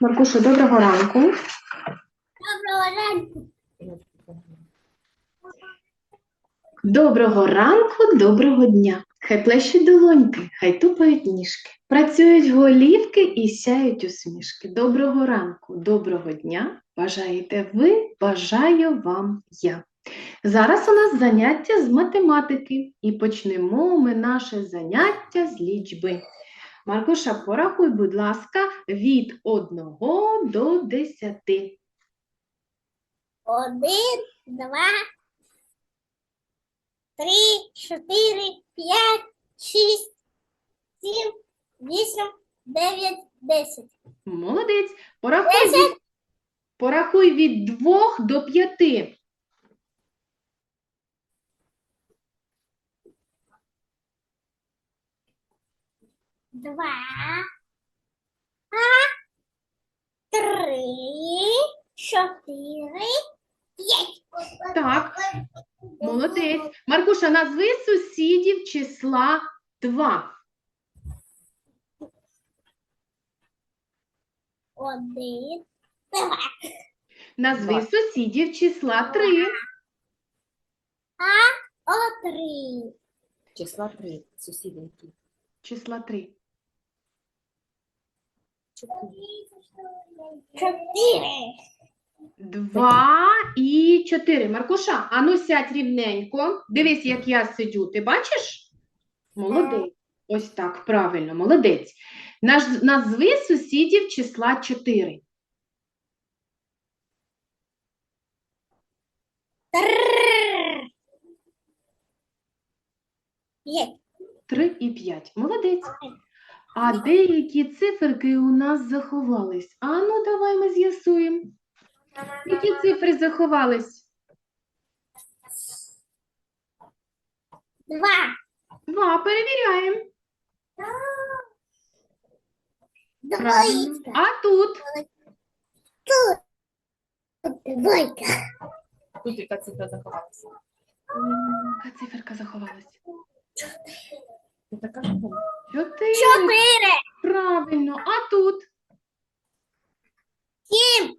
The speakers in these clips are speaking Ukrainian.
Маркуша, доброго ранку. Доброго ранку. Доброго ранку, доброго дня. Хай плещуть долоньки, хай тупають ніжки, працюють голівки і сяють усмішки. Доброго ранку, доброго дня. Бажаєте ви, бажаю вам я. Зараз у нас заняття з математики і почнемо ми наше заняття з лічби. Маркуша, порахуй, будь ласка, від 1 до 10. Один, два, три, чотири, п'ять, шість, сім, вісім, дев'ять, десять. Молодець. Порахуй від, порахуй від 2 до 5. Два, три, чотири, п'ять. Так. Молодець. Маркуша, назви сусідів числа 2. Один, два, Назви сусідів числа 3. о, три. Числа 3, сусіди які? Числа 3. Чотири. 2 і 4. Маркуша, ану сядь рівненько. Дивись, як я сидю. Ти бачиш? Молодець. Ось так, правильно, молодець. Наз- Назви сусідів числа 4. Трррр. П'ять. 3 і 5. Молодець. А деякі циферки у нас заховались. А ну, давай ми з'ясуємо. Які цифри заховались? Два. Два, перевіряємо. Правильно. А тут? Двойка. Тут яка цифра заховалася? Яка циферка заховалась? Ти така була? Чотири. Чотири. Правильно. А тут? Сім.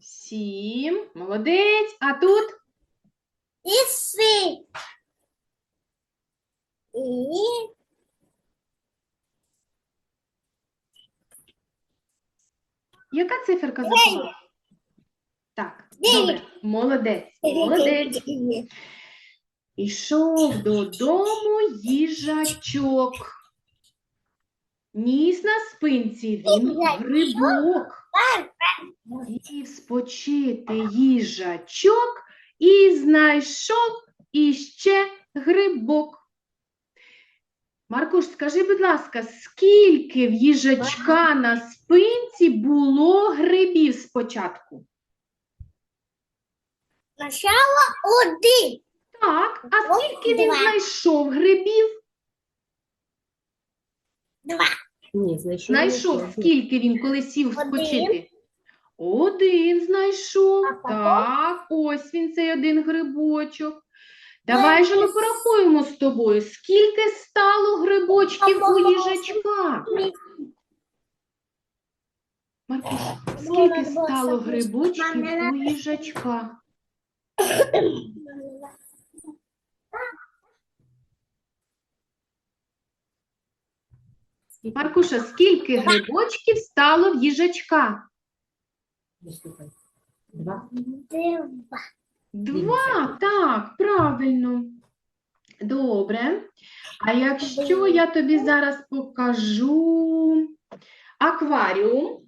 Сім. Молодець. А тут? І си. І Яка циферка заховалась? Так, добре. Молодець. Молодець. Ішов додому їжачок. Ніс на спинці він грибок. Сів спочити їжачок і знайшов іще грибок. Маркуш, скажи, будь ласка, скільки в їжачка на спинці було грибів спочатку? Начало один. Так, а скільки він два. знайшов грибів? Два. Ні, знайшов. Знайшов, скільки він коли сів Один. спочити? Один знайшов. А потім? Так, ось він цей один грибочок. Давай же ми порахуємо з тобою, скільки стало грибочків у їжачка. Маркуш, скільки стало грибочків у їжачка? Скільки? Маркуша, скільки грибочків стало в їжачка? Два. Два. Два, так, правильно. Добре. А якщо я тобі зараз покажу акваріум,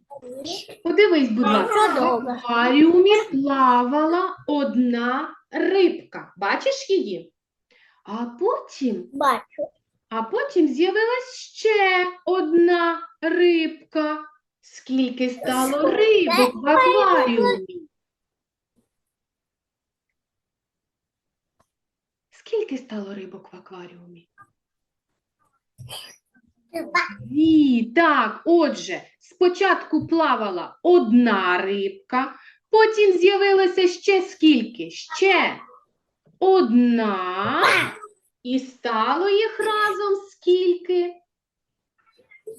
подивись, будь ласка, в акваріумі плавала одна рибка. Бачиш її? А потім, Бачу. А потім з'явилась ще одна рибка. Скільки стало рибок в акваріумі? Скільки стало рибок в акваріумі? Дві. Так, отже, спочатку плавала одна рибка, потім з'явилося ще скільки? Ще одна. І стало їх разом скільки?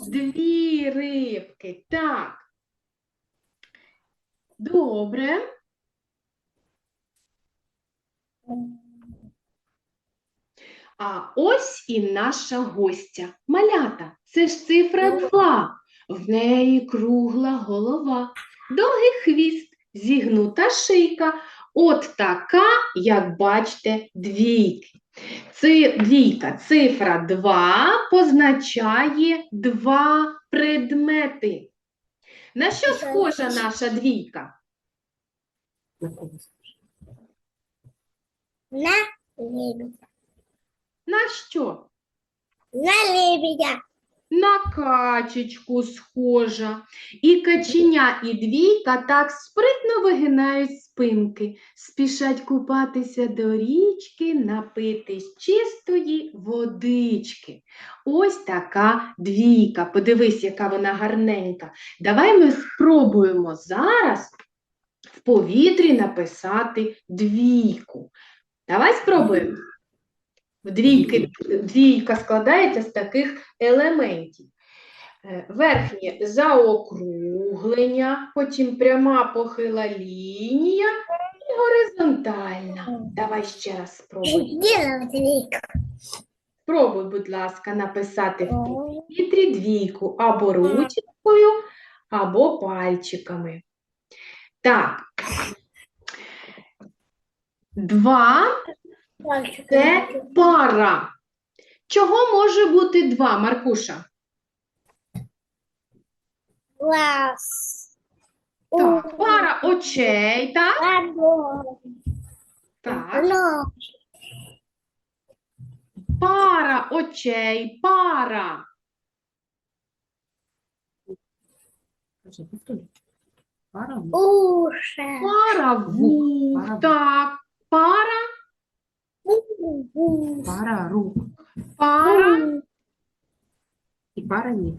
Дві рибки. Так. Добре. А ось і наша гостя. Малята, це ж цифра 2. В неї кругла голова, довгий хвіст, зігнута шийка. От така, як бачите, двійки. Ци, двійка, цифра 2 позначає два предмети. На що схожа наша двійка? На лебедя. На що? На лебедя. На качечку схожа. І каченя, і двійка так спритно вигинають спинки, спішать купатися до річки, напитись чистої водички. Ось така двійка. Подивись, яка вона гарненька. Давай ми спробуємо зараз в повітрі написати двійку. Давай спробуємо. В двійки, двійка складається з таких елементів. Е, Верхнє заокруглення, потім пряма похила лінія і горизонтальна. Давай ще раз спробуй. Спробуй, будь ласка, написати в повітрі двійку або ручкою, або пальчиками. Так. Два це пара. Чого може бути два, Маркуша? Глаз. Так, пара очей, так? Так. Пара очей, пара. Пара. Уши. Пара вух. Так. Пара. Пара рук. пара, І пара ніг.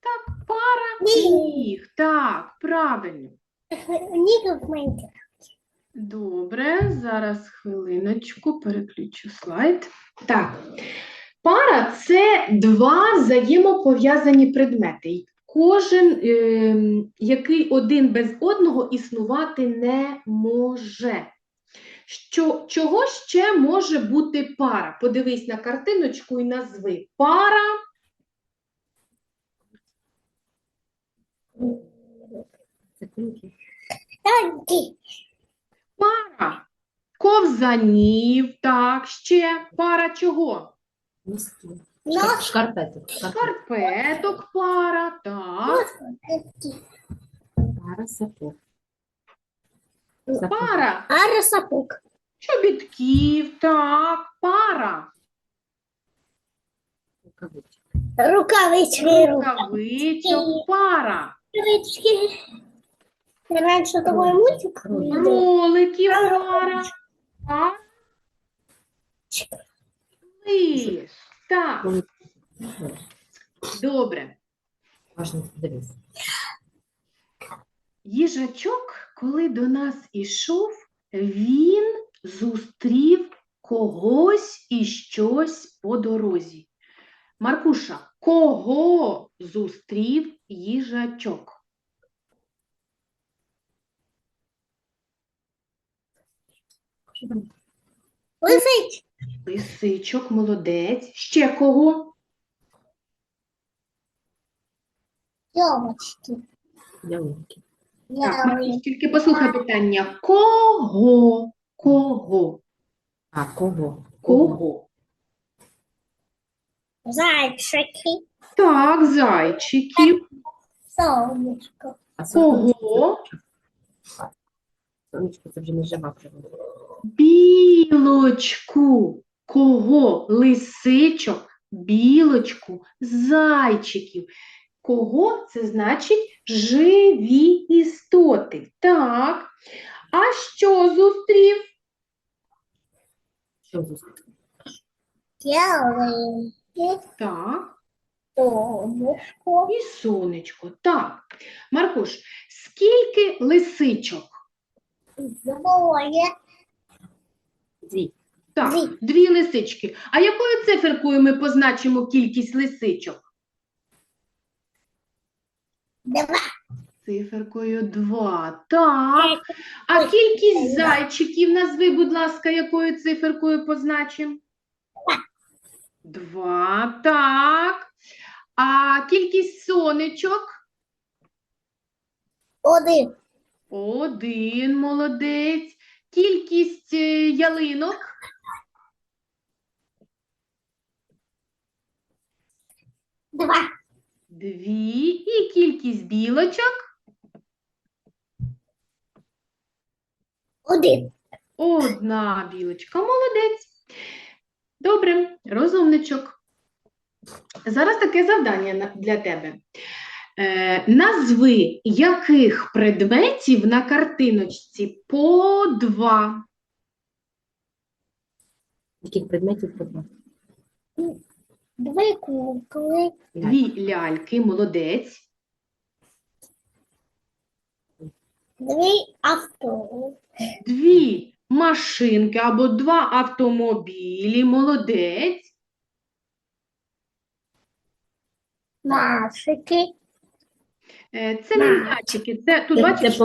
Так, пара Ні. ніг. Так, правильно. Ник в Майнкрафте. Добре, зараз хвилиночку, переключу слайд. Так, пара це два взаємопов'язані предмети. Кожен, ем, який один без одного існувати не може. Що, чого ще може бути пара? Подивись на картиночку і назви. Пара, Танки. пара ковзанів, так, ще пара чого? Шкарпеток. Шкарпеток пара, так. Пара сапог. Сапог. Пара Ара сапог. чобітків, так, пара Рукавички. Рукавички. рукавичок, пара Рукавички. Раньше такой мультик. Кролик. пара, пара лиш. Так, добре. Важно дивись. Їжачок, коли до нас ішов, він зустрів когось і щось по дорозі. Маркуша, кого зустрів їжачок? Лысый. Лисичок, молодець. Ще кого? Елочки. Ялинки. Так, тільки послухай питання. Кого? Кого? А кого? Кого? Зайчики. Так, зайчиків. Солнышко. А сонечко Кого? Сонечко це вже не жива природа. Білочку. Кого? Лисичок, білочку, зайчиків. Кого? Це значить живі істоти. Так. А що зустрів? Що? Ялинки. Так. Солнышко. І сонечко. Так. Маркуш, скільки лисичок? Двое. Дві. Так, Дві. дві лисички. А якою циферкою ми позначимо кількість лисичок? Два. циферкою 2. Так. А кількість зайчиків назви, будь ласка, якою циферкою позначимо? Два. Так. А кількість сонечок? Один. Один. Молодець. Кількість е, ялинок? Два. Дві. І кількість білочок? Один. Одна білочка. Молодець. Добре, розумничок. Зараз таке завдання для тебе. Е, назви яких предметів на картиночці по два. Яких предметів по два? Дві кукли. Дві ляльки, молодець. Дві авто. Дві машинки або два автомобілі, молодець. Машики. Е, Це м'ячики, це тут Це, бачиш, це.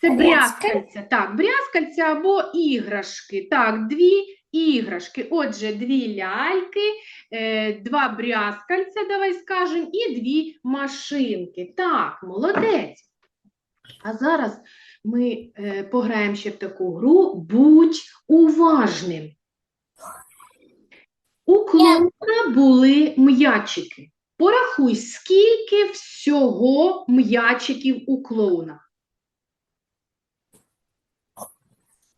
Це брязкальця. Так, брязкальця або іграшки. Так, дві іграшки. Отже, дві ляльки, е, два брязкальця, давай скажемо, і дві машинки. Так, молодець. А зараз ми е, пограємо ще в таку гру Будь уважним. У клоуна були м'ячики. Порахуй, скільки всього м'ячиків у клоуна.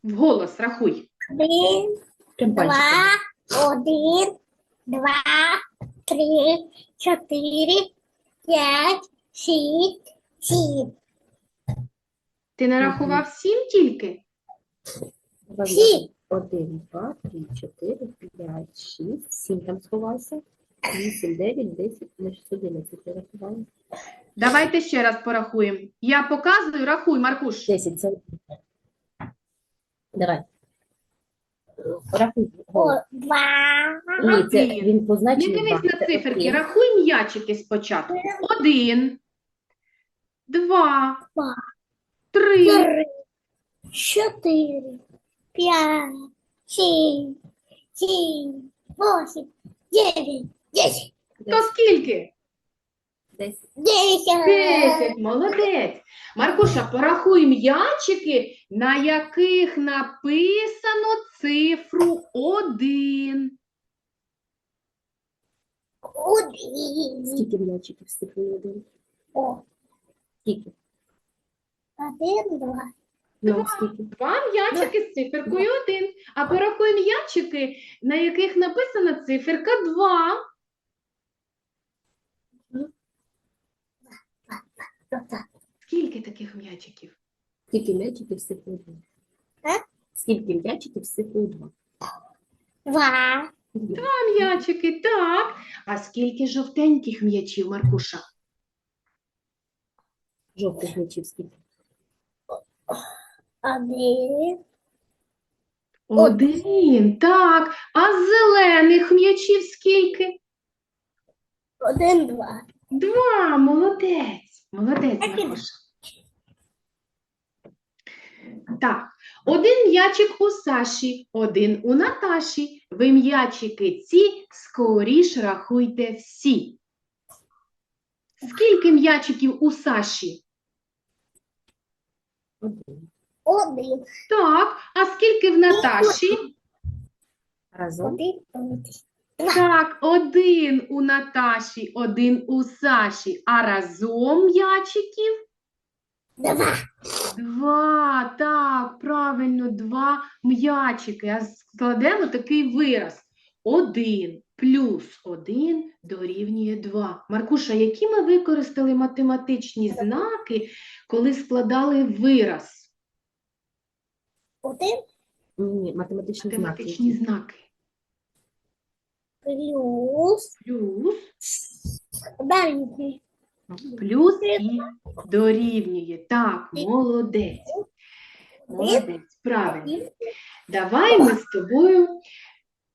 Вголос рахуй. Один. Пальчиком? Два. Один. Два. Три. Чотири. П'ять. Шість. Сім. Ти нарахував сім тільки? Зв'язки. Один, два, три, чотири, п'ять, шість, сім там сховався. Вісім, дев'ять, десять, значить, одинадцять я рахувала. Давайте ще раз порахуємо. Я показую, рахуй, Маркуш. Десять, це. Давай. Рахуй. О. Два. Ні, це Один. він Не дивись на циферки, рахуй м'ячики спочатку. Один, два, Два. три, Три. Чотири. П'ять. Шість. Сім. Восемь. Дев'ять. Десять. то скільки? Десять. Десять. Молодець. Маркуша, порахуй м'ячики, на яких написано цифру один. Один. Скільки м'ячиків з цифрою один? О, Скільки? один, два. Ну, Два. скільки? Два м'ячики з циферкою один. А порахуй м'ячики, на яких написана циферка два. Скільки таких м'ячиків? Скільки м'ячиків цифрою два? Е? Скільки м'ячиків цифрою два? Два. Два м'ячики, так. А скільки жовтеньких м'ячів, Маркуша? Жовтих м'ячів скільки? Один. Один, так. А зелених м'ячів скільки? Один, два. Два, молодець. Молодець, Один. Так, один м'ячик у Саші, один у Наташі. Ви м'ячики ці скоріш рахуйте всі. Скільки м'ячиків у Саші? Один. Один. Так, а скільки в Наташі? Разом. Один. Так, один у Наташі, один у Саші, а разом м'ячиків Два. два. Так, правильно, два м'ячики. А складемо такий вираз. Один плюс один дорівнює два. Маркуша, які ми використали математичні знаки, коли складали вираз? Один. Ні, математичні знаки. Математичні знаки. Плюс. Плюс, Далі. плюс і дорівнює. Так, молодець. Молодець, правильно. Давай ми з тобою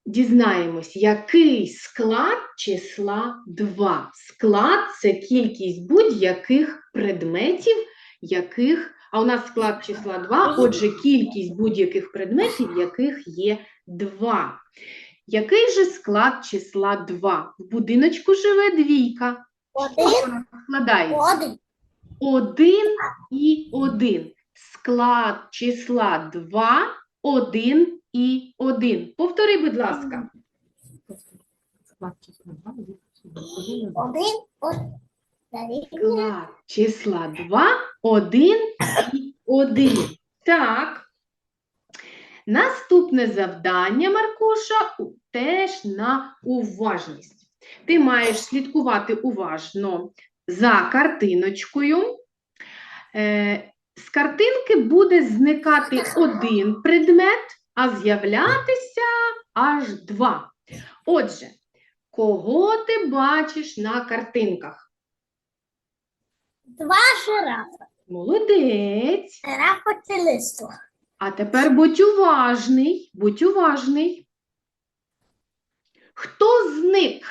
дізнаємось, який склад числа 2. Склад це кількість будь-яких предметів, яких. А у нас склад числа 2, отже, кількість будь-яких предметів, яких є 2. Який же склад числа 2? В будиночку живе двійка. Один, складається. один. і 1. Склад числа 2, 1 і 1. Повтори, будь ласка. Склад числа 2 Один, один. Один, один. Далі. Склад числа 2, 1 і 1. Так. Наступне завдання, Маркуша, теж на уважність. Ти маєш слідкувати уважно за картиночкою. Е, з картинки буде зникати один предмет, а з'являтися аж два. Отже, кого ти бачиш на картинках? Два жирафа. Молодець. Жирафа це листо. А тепер будь уважний, будь уважний. Хто зник?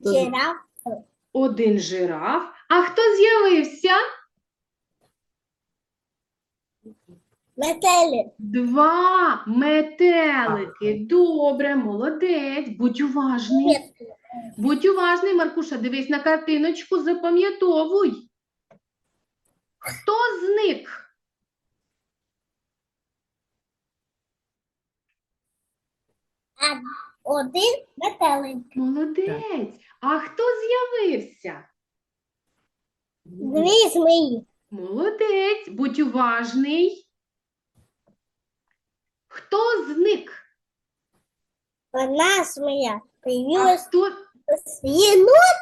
Жираф. Один жираф. А хто з'явився? Метелик. Два метелики. Добре, молодець. Будь уважний. Будь уважний, Маркуша, дивись на картиночку, запам'ятовуй. Хто зник? Один метелик. Молодець. А хто з'явився? Дві змії. Молодець, будь уважний. Хто зник? Одна змія. А Появилась хто єнот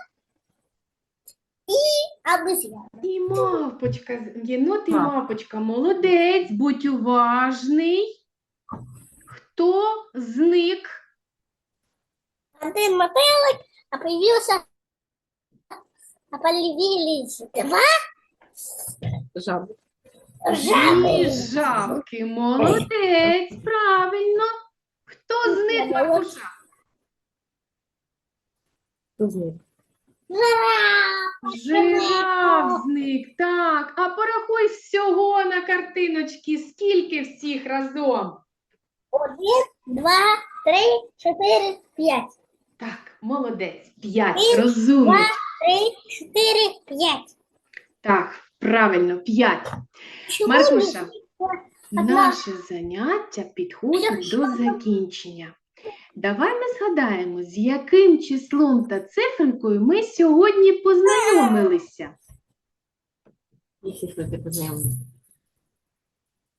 обезьяна. і мавпочка, єнот і мавпочка. Молодець, будь уважний. Хто зник? Один метелик, а появился а появились два Жаби. Дві жаби. жабки. Молодець, правильно. Хто зник, Маркуша? Хто зник? Жираф. Жираф зник, так. А порахуй всього на картиночці, скільки всіх разом. Один, два, три, чотири, п'ять. Так, молодець. П'ять. Один, Розумний. Три, чотири, п'ять. Так, правильно, п'ять. Чому Маркуша, наше заняття підходить до закінчення. Давай ми згадаємо, з яким числом та цифрикою ми сьогодні познайомилися. Які цифри ти познайомився?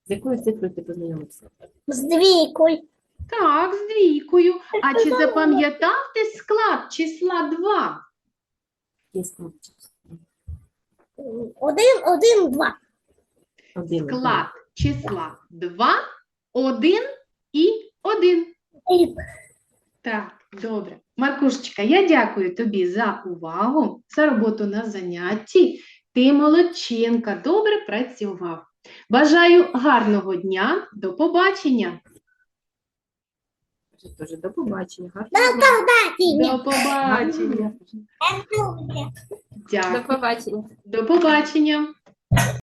З якою цифрою ти познайомився? з двійкою? Так, з двійкою. А чи запам'ятав ти склад числа 2? Є склад числа? Один, один, два. Один. Склад числа 2, 1 і 1. Так, добре. Маркушечка, я дякую тобі за увагу, за роботу на занятті. Ти молодчинка, добре працював. Бажаю гарного дня, до побачення. Кажи До побачення. До Гарного дня. побачення. До побачення. До побачення. До побачення.